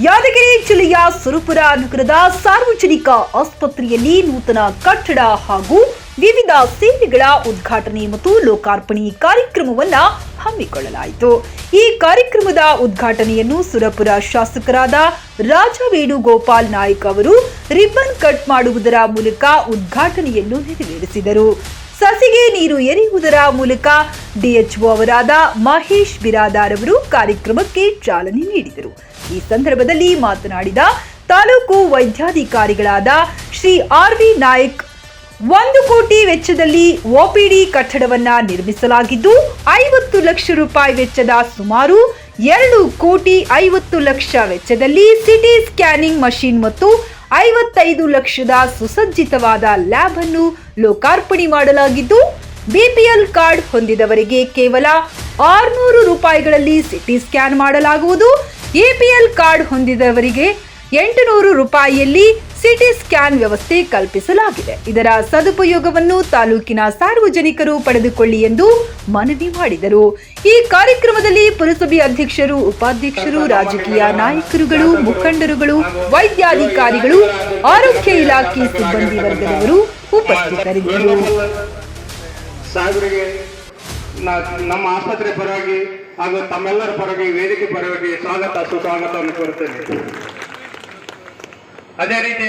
ಯಾದಗಿರಿ ಜಿಲ್ಲೆಯ ಸುರಪುರ ನಗರದ ಸಾರ್ವಜನಿಕ ಆಸ್ಪತ್ರೆಯಲ್ಲಿ ನೂತನ ಕಟ್ಟಡ ಹಾಗೂ ವಿವಿಧ ಸೇವೆಗಳ ಉದ್ಘಾಟನೆ ಮತ್ತು ಲೋಕಾರ್ಪಣೆ ಕಾರ್ಯಕ್ರಮವನ್ನು ಹಮ್ಮಿಕೊಳ್ಳಲಾಯಿತು. ಈ ಕಾರ್ಯಕ್ರಮದ ಉದ್ಘಾಟನೆಯನ್ನು ಸುರಪುರ ಶಾಸಕರಾದ ರಾಜ ವೇಣುಗೋಪಾಲ್ ನಾಯ್ಕ್ ಅವರು ರಿಬ್ಬನ್ ಕಟ್ ಮಾಡುವುದರ ಮೂಲಕ ಉದ್ಘಾಟನೆಯನ್ನು ನೆರವೇರಿಸಿದರು. ಸಸಿಗೆ ನೀರು ಎರೆಯುವುದರ ಮೂಲಕ ಡಿಎಚ್ಒ ಅವರಾದ ಮಹೇಶ್ ಬಿರಾದಾರ್ ಅವರು ಕಾರ್ಯಕ್ರಮಕ್ಕೆ ಚಾಲನೆ ನೀಡಿದರು. ಈ ಸಂದರ್ಭದಲ್ಲಿ ಮಾತನಾಡಿದ ತಾಲೂಕು ವೈದ್ಯಾಧಿಕಾರಿಗಳಾದ ಶ್ರೀ ಆರ್ ವಿ ನಾಯಕ್, ಒಂದು ಕೋಟಿ ವೆಚ್ಚದಲ್ಲಿ ಒಪಿಡಿ ಕಟ್ಟಡವನ್ನ ನಿರ್ಮಿಸಲಾಗಿದ್ದು, ಐವತ್ತು ಲಕ್ಷ ರೂಪಾಯಿ ವೆಚ್ಚದ ಸುಮಾರು ಎರಡು ಕೋಟಿ ಐವತ್ತು ಲಕ್ಷ ವೆಚ್ಚದಲ್ಲಿ ಸಿಟಿ ಸ್ಕ್ಯಾನಿಂಗ್ ಮಷಿನ್ ಮತ್ತು ಐವತ್ತೈದು ಲಕ್ಷದ ಸುಸಜ್ಜಿತವಾದ ಲ್ಯಾಬ್ ಅನ್ನು ಲೋಕಾರ್ಪಣೆ ಮಾಡಲಾಗಿದ್ದು ಬಿಪಿಎಲ್ ಕಾರ್ಡ್ ಹೊಂದಿದವರಿಗೆ ಕೇವಲ ಆರುನೂರು ರೂಪಾಯಿಗಳಲ್ಲಿ ಸಿಟಿ ಸ್ಕ್ಯಾನ್ ಮಾಡಲಾಗುವುದು. ಎಪಿಎಲ್ ಕಾರ್ಡ್ ಹೊಂದಿದವರಿಗೆ ಎಂಟುನೂರು ರೂಪಾಯಿಯಲ್ಲಿ ಸಿಟಿ ಸ್ಕ್ಯಾನ್ ವ್ಯವಸ್ಥೆ ಕಲ್ಪಿಸಲಾಗಿದೆ. ಇದರ ಸದುಪಯೋಗವನ್ನು ತಾಲೂಕಿನ ಸಾರ್ವಜನಿಕರು ಪಡೆದುಕೊಳ್ಳಿ ಎಂದು ಮನವಿ ಮಾಡಿದರು. ಈ ಕಾರ್ಯಕ್ರಮದಲ್ಲಿ ಪುರಸಭೆ ಅಧ್ಯಕ್ಷರು, ಉಪಾಧ್ಯಕ್ಷರು, ರಾಜಕೀಯ ನಾಯಕರುಗಳು, ಮುಖಂಡರುಗಳು, ವೈದ್ಯಾಧಿಕಾರಿಗಳು, ಆರೋಗ್ಯ ಇಲಾಖೆ ಸಿಬ್ಬಂದಿ ವರ್ಗದವರು ಉಪಸ್ಥಿತರಿದ್ದರು. ನಮ್ಮ ಆಸ್ಪತ್ರೆ ಪರವಾಗಿ ಹಾಗೂ ತಮ್ಮೆಲ್ಲರ ಪರವಾಗಿ ವೇದಿಕೆ ಪರವಾಗಿ ಸ್ವಾಗತ ಸುಸ್ವಾಗತವನ್ನು ಕೋರುತ್ತೇನೆ. ಅದೇ ರೀತಿ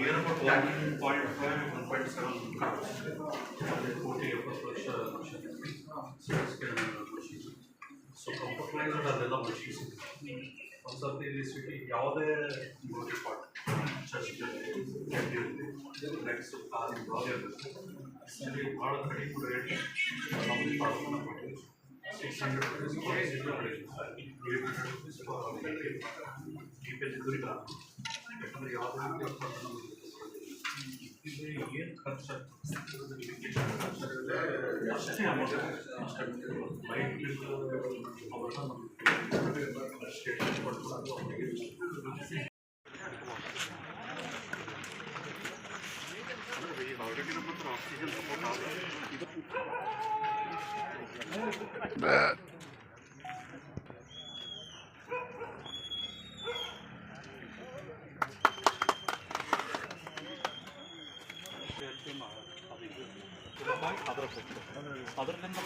near about one point five one point seven ಕೋಟಿ ಎಪ್ಪತ್ತು ಲಕ್ಷ ಮಷೀನ್ ಸೊ ಕಂಪ್ಯೂಟರೈಸ್ಡ್ ಅದೆಲ್ಲ ಮಷೀನ್ಸ್ ಒಂದು ಸರ್ತಿ ಇಲ್ಲಿ ಸಿಟಿ ಯಾವುದೇ body part church next car ಇಲ್ಲಿ ಭಾಳ ಕಡಿಮೆ ರೇಟ್ ನಮ್ಮ ಡಿಪಾರ್ಟ್ಮೆಂಟ್ ಕೊಟ್ಟಿವಿ six hundred rupees eight hundred rupees ಈ ಪೇಜ್ ಯಾಕಂದ್ರೆ ಯಾವುದೇ ರೀತಿಯ ಪ್ರಕರಣ ಇದು ಏನು ಖರ್ಚು ಅಷ್ಟೇ ಅಮೌಂಟ್ ಅಷ್ಟೇ light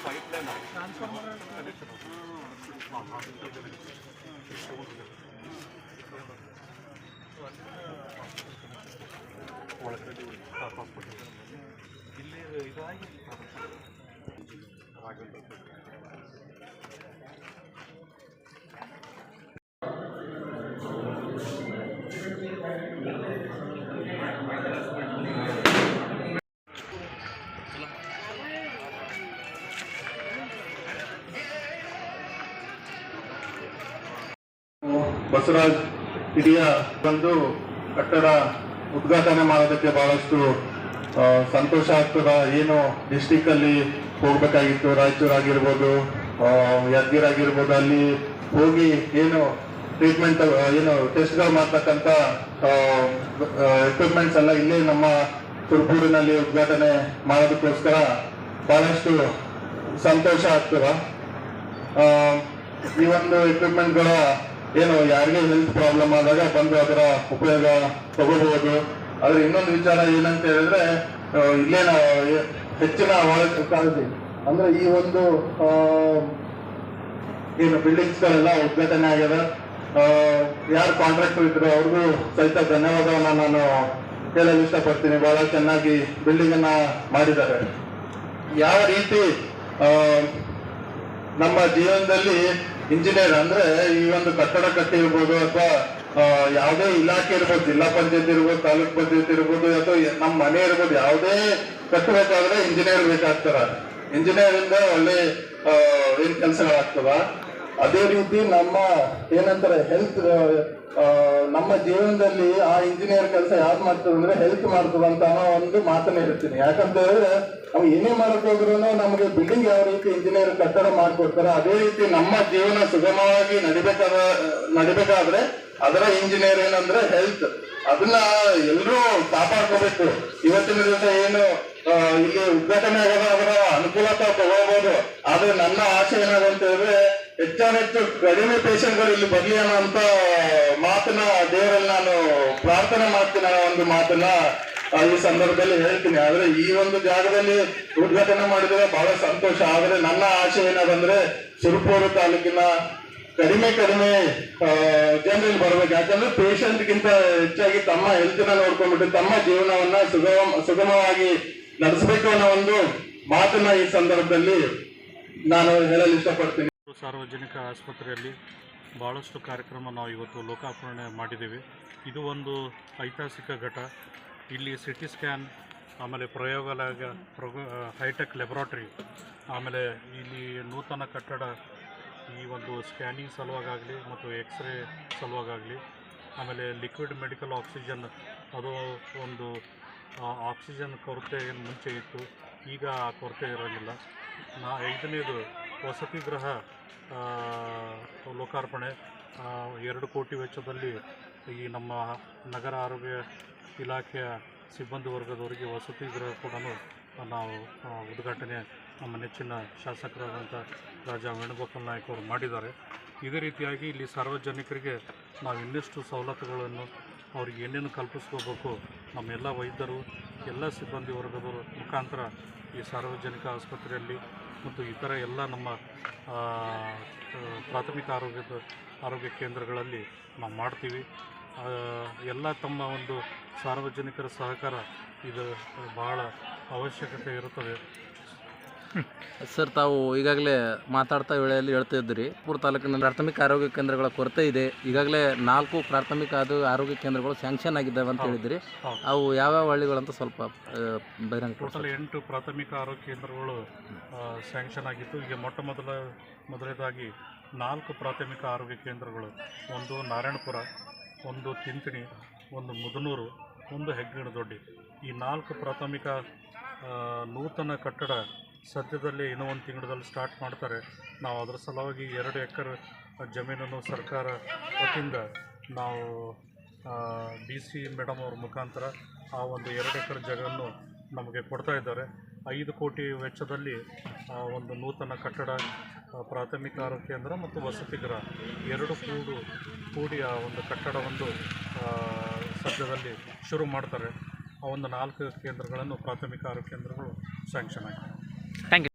pipe line transformer hospital ಇಲ್ಲಿ ಇದಾಗಿ ಬಸವರಾಜ್ ಹಿರಿಯ ಬಂದು ಕಟ್ಟಡ ಉದ್ಘಾಟನೆ ಮಾಡೋದಕ್ಕೆ ಬಹಳಷ್ಟು ಸಂತೋಷ ಆಗ್ತದ. ಏನು ಡಿಸ್ಟಿಕ್ ಅಲ್ಲಿ ಹೋಗ್ಬೇಕಾಗಿತ್ತು ರಾಯಚೂರು ಆಗಿರ್ಬೋದು ಆ, ಯಾದಗಿರಿ ಆಗಿರ್ಬೋದು ಅಲ್ಲಿ ಹೋಗಿ ಏನು ಟ್ರೀಟ್ಮೆಂಟ್ ಏನು ಟೆಸ್ಟ್ಗಳು ಮಾಡ್ತಕ್ಕಂಥ ಎಕ್ವಿಪ್ಮೆಂಟ್ಸ್ ಎಲ್ಲ ಇಲ್ಲೇ ನಮ್ಮ ತುರ್ಪೂರಿನಲ್ಲಿ ಉದ್ಘಾಟನೆ ಮಾಡೋದಕ್ಕೋಸ್ಕರ ಬಹಳಷ್ಟು ಸಂತೋಷ ಆಗ್ತದ. ಈ ಒಂದು ಎಕ್ವಿಪ್ಮೆಂಟ್ಗಳ ಏನು ಯಾರಿಗೆ ಹೆಲ್ತ್ ಪ್ರಾಬ್ಲಮ್ ಆದಾಗ ಬಂದು ಅದರ ಉಪಯೋಗ ತಗೋಬಹುದು. ಆದ್ರೆ ಇನ್ನೊಂದು ವಿಚಾರ ಏನಂತ ಹೇಳಿದ್ರೆ ಇಲ್ಲೇನ ಇಲ್ಲೇ ಹೆಚ್ಚಿನ ಕಾಳಜಿ. ಅಂದ್ರೆ ಈ ಒಂದು ಏನು ಬಿಲ್ಡಿಂಗ್ಸ್ ಗಳೆಲ್ಲ ಉದ್ಘಾಟನೆ ಆಗ್ಯದ. ಯಾರು ಕಾಂಟ್ರಾಕ್ಟರ್ ಇದ್ರು ಅವ್ರಿಗೂ ಸಹಿತ ಧನ್ಯವಾದವನ್ನ ನಾನು ಹೇಳಲು ಇಷ್ಟಪಡ್ತೀನಿ. ಬಹಳ ಚೆನ್ನಾಗಿ ಬಿಲ್ಡಿಂಗ್ ಅನ್ನ ಮಾಡಿದ್ದಾರೆ. ಯಾವ ರೀತಿ ನಮ್ಮ ಜೀವನದಲ್ಲಿ ಇಂಜಿನಿಯರ್ ಅಂದ್ರೆ ಈ ಒಂದು ಕಟ್ಟಡ ಕಟ್ಟಿರ್ಬೋದು ಅಥವಾ ಯಾವುದೇ ಇಲಾಖೆ ಇರ್ಬೋದು, ಜಿಲ್ಲಾ ಪಂಚಾಯತ್ ಇರ್ಬೋದು, ತಾಲೂಕ್ ಪಂಚಾಯತ್ ಇರ್ಬೋದು, ಅಥವಾ ನಮ್ಮ ಮನೆ ಇರ್ಬೋದು, ಯಾವುದೇ ಕಟ್ಟಬೇಕಾದ್ರೆ ಇಂಜಿನಿಯರ್ ಬೇಕಾಗ್ತಾರ. ಇಂಜಿನಿಯರ್ ಇಂದ ಒಳ್ಳೆ ಏನ್ ಕೆಲಸಗಳಾಗ್ತದ ಅದೇ ರೀತಿ ನಮ್ಮ ಏನಂತಾರೆ ಹೆಲ್ತ್ ನಮ್ಮ ಜೀವನದಲ್ಲಿ ಆ ಇಂಜಿನಿಯರ್ ಕೆಲಸ ಯಾರು ಮಾಡ್ತದೆ ಅಂದ್ರೆ ಹೆಲ್ತ್ ಮಾಡ್ತದೆ ಅಂತ ಅನ್ನೋ ಒಂದು ಮಾತನ್ನ ಹೇಳ್ತೀನಿ. ಯಾಕಂತ ಹೇಳಿದ್ರೆ ನಾವು ಏನೇ ಮಾಡಕ್ ಹೋದ್ರು ನಮಗೆ ಬಿಲ್ಡಿಂಗ್ ಯಾವ ರೀತಿ ಇಂಜಿನಿಯರ್ ಕಟ್ಟಡ ಮಾಡ್ಕೊಡ್ತಾರೆ ಅದೇ ರೀತಿ ನಮ್ಮ ಜೀವನ ಸುಗಮವಾಗಿ ನಡಿಬೇಕಾದ, ನಡಿಬೇಕಾದ್ರೆ ಅದರ ಇಂಜಿನಿಯರ್ ಏನಂದ್ರೆ ಹೆಲ್ತ್ ಅದನ್ನ ಎಲ್ಲರೂ ಕಾಪಾಡ್ಕೋಬೇಕು. ಇವತ್ತಿನ ದಿವಸ ಏನು ಇಲ್ಲಿ ಉದ್ಘಾಟನೆ ಅದರ ಅನುಕೂಲತೆ ತಗೋಬಹುದು ಆದ್ರೆ ನನ್ನ ಆಸೆ ಏನಾದಂತ ಹೇಳಿದ್ರೆ ಹೆಚ್ಚಾನೆಚ್ಚು ಕಡಿಮೆ ಪೇಷಂಟ್ಗಳು ಇಲ್ಲಿ ಬರ್ಲಿ ಅನ್ನೋ ಅಂತ ಮಾತನ್ನ ದೇವರಲ್ಲಿ ನಾನು ಪ್ರಾರ್ಥನೆ ಮಾಡ್ತೀನಿ ಅನ್ನೋ ಒಂದು ಮಾತನ್ನ ಈ ಸಂದರ್ಭದಲ್ಲಿ ಹೇಳ್ತೀನಿ. ಆದ್ರೆ ಈ ಒಂದು ಜಾಗದಲ್ಲಿ ಉದ್ಘಾಟನೆ ಮಾಡಿದ್ರೆ ಬಹಳ ಸಂತೋಷ. ಆದ್ರೆ ನನ್ನ ಆಶೆ ಏನದಂದ್ರೆ ಸುರಪೂರು ತಾಲೂಕಿನ ಕಡಿಮೆ ಕಡಿಮೆ ಜನರಲ್ಲಿ ಬರ್ಬೇಕು. ಯಾಕಂದ್ರೆ ಪೇಷಂಟ್ ಗಿಂತ ಹೆಚ್ಚಾಗಿ ತಮ್ಮ ಹೆಲ್ತ್ನ ನೋಡ್ಕೊಂಡ್ಬಿಟ್ಟು ತಮ್ಮ ಜೀವನವನ್ನ ಸುಗಮ, ಸುಗಮವಾಗಿ ನಡೆಸಬೇಕು ಅನ್ನೋ ಒಂದು ಮಾತನ್ನ ಈ ಸಂದರ್ಭದಲ್ಲಿ ನಾನು ಹೇಳಲು ಇಷ್ಟಪಡ್ತೀನಿ. ಸಾರ್ವಜನಿಕ ಆಸ್ಪತ್ರೆಯಲ್ಲಿ ಭಾಳಷ್ಟು ಕಾರ್ಯಕ್ರಮ ನಾವು ಇವತ್ತು ಲೋಕಾರ್ಪಣೆ ಮಾಡಿದ್ದೀವಿ. ಇದು ಒಂದು ಐತಿಹಾಸಿಕ ಘಟ. ಇಲ್ಲಿ ಸಿ ಟಿ ಸ್ಕ್ಯಾನ್ ಆಮೇಲೆ ಪ್ರಯೋಗಾಲಯ ಪ್ರೊಗ ಹೈಟೆಕ್ ಲೆಬೊರೇಟರಿ ಆಮೇಲೆ ಇಲ್ಲಿ ನೂತನ ಕಟ್ಟಡ, ಈ ಒಂದು ಸ್ಕ್ಯಾನಿಂಗ್ ಸಲುವಾಗಲಿ ಮತ್ತು ಎಕ್ಸ್ರೇ ಸಲುವಾಗಲಿ ಆಮೇಲೆ ಲಿಕ್ವಿಡ್ ಮೆಡಿಕಲ್ ಆಕ್ಸಿಜನ್ ಅದು ಒಂದು ಆಕ್ಸಿಜನ್ ಕೊರತೆ ಏನು ಮುಂಚೆ ಇತ್ತು. ಈಗ ಆ ಕೊರತೆ ಇರೋದಿಲ್ಲ. ನಾ, ಐದನೇದು ವಸತಿ ಗೃಹ ಲೋಕಾರ್ಪಣೆ ಎರಡು ಕೋಟಿ ವೆಚ್ಚದಲ್ಲಿ ಈ ನಮ್ಮ ನಗರ ಆರೋಗ್ಯ ಇಲಾಖೆಯ ಸಿಬ್ಬಂದಿ ವರ್ಗದವರಿಗೆ ವಸತಿ ಗೃಹ ಕೂಡ ನಾವು ಉದ್ಘಾಟನೆ ನಮ್ಮ ನೆಚ್ಚಿನ ಶಾಸಕರಾದಂಥ ರಾಜಾ ವೇಣುಗೋಪಾಲ್ ನಾಯ್ಕ ಅವರು ಮಾಡಿದ್ದಾರೆ. ಇದೇ ರೀತಿಯಾಗಿ ಇಲ್ಲಿ ಸಾರ್ವಜನಿಕರಿಗೆ ನಾವು ಇನ್ನಷ್ಟು ಸವಲತ್ತುಗಳನ್ನು ಅವ್ರಿಗೆ ಏನೇನು ಕಲ್ಪಿಸ್ಕೋಬೇಕು ನಮ್ಮೆಲ್ಲ ವೈದ್ಯರು, ಎಲ್ಲ ಸಿಬ್ಬಂದಿ ವರ್ಗದವರು ಮುಖಾಂತರ ಈ ಸಾರ್ವಜನಿಕ ಆಸ್ಪತ್ರೆಯಲ್ಲಿ ಮತ್ತು ಇತರ ಎಲ್ಲ ನಮ್ಮ ಪ್ರಾಥಮಿಕ ಆರೋಗ್ಯದ, ಆರೋಗ್ಯ ಕೇಂದ್ರಗಳಲ್ಲಿ ನಾವು ಮಾಡ್ತೀವಿ. ಎಲ್ಲ ತಮ್ಮ ಒಂದು ಸಾರ್ವಜನಿಕರ ಸಹಕಾರ ಇದು ಬಹಳ ಅವಶ್ಯಕತೆ ಇರುತ್ತದೆ. ಸರ್ ತಾವು ಈಗಾಗಲೇ ಮಾತಾಡ್ತಾ ವೇಳೆಯಲ್ಲಿ ಹೇಳ್ತಾ ಇದ್ರಿ ಪೂರ್ ತಾಲೂಕಿನ ಪ್ರಾಥಮಿಕ ಆರೋಗ್ಯ ಕೇಂದ್ರಗಳ ಕೊರತೆ ಇದೆ. ಈಗಾಗಲೇ ನಾಲ್ಕು ಪ್ರಾಥಮಿಕ ಅದು ಆರೋಗ್ಯ ಕೇಂದ್ರಗಳು ಸ್ಯಾಂಕ್ಷನ್ ಆಗಿದ್ದಾವೆ ಅಂತ ಹೇಳಿದ್ರಿ. ಅವು ಯಾವ್ಯಾವ ಹಳ್ಳಿಗಳಂತ ಸ್ವಲ್ಪ ಬಹಿರಂಗ ಟೋಟಲ್ ಎಂಟು ಪ್ರಾಥಮಿಕ ಆರೋಗ್ಯ ಕೇಂದ್ರಗಳು ಸ್ಯಾಂಕ್ಷನ್ ಆಗಿತ್ತು. ಈಗ ಮೊಟ್ಟ ಮೊದಲ ಮೊದಲನೇದಾಗಿ ನಾಲ್ಕು ಪ್ರಾಥಮಿಕ ಆರೋಗ್ಯ ಕೇಂದ್ರಗಳು. ಒಂದು ನಾರಾಯಣಪುರ ಒಂದು ತಿಂತಿಣಿ ಒಂದು ಮುದನೂರು ಒಂದು ಹೆಗ್ಗಡದೊಡ್ಡಿ. ಈ ನಾಲ್ಕು ಪ್ರಾಥಮಿಕ ನೂತನ ಕಟ್ಟಡ ಸದ್ಯದಲ್ಲೇ ಇನ್ನೂ ಒಂದು ತಿಂಗಳಲ್ಲಿ ಸ್ಟಾರ್ಟ್ ಮಾಡ್ತಾರೆ. ನಾವು ಅದರ ಸಲುವಾಗಿ ಎರಡು ಎಕರೆ ಜಮೀನನ್ನು ಸರ್ಕಾರ ವತಿಯಿಂದ ನಾವು ಡಿ ಸಿ ಮೇಡಮ್ ಅವ್ರ ಮುಖಾಂತರ ಆ ಒಂದು ಎರಡು ಎಕರೆ ಜಾಗವನ್ನು ನಮಗೆ ಕೊಡ್ತಾ ಇದ್ದಾರೆ. ಐದು ಕೋಟಿ ವೆಚ್ಚದಲ್ಲಿ ಒಂದು ನೂತನ ಕಟ್ಟಡ ಪ್ರಾಥಮಿಕ ಆರೋಗ್ಯ ಕೇಂದ್ರ ಮತ್ತು ವಸತಿ ಗೃಹ ಎರಡು ಕೂಡು, ಕೂಡಿ ಆ ಒಂದು ಕಟ್ಟಡವನ್ನು ಸದ್ಯದಲ್ಲಿ ಶುರು ಮಾಡ್ತಾರೆ. ಆ ಒಂದು ನಾಲ್ಕು ಕೇಂದ್ರಗಳನ್ನು ಪ್ರಾಥಮಿಕ ಆರೋಗ್ಯ ಕೇಂದ್ರಗಳು ಸ್ಯಾಂಕ್ಷನ್ ಆಗಿದೆ ಥ್ಯಾಂಕ್ ಯು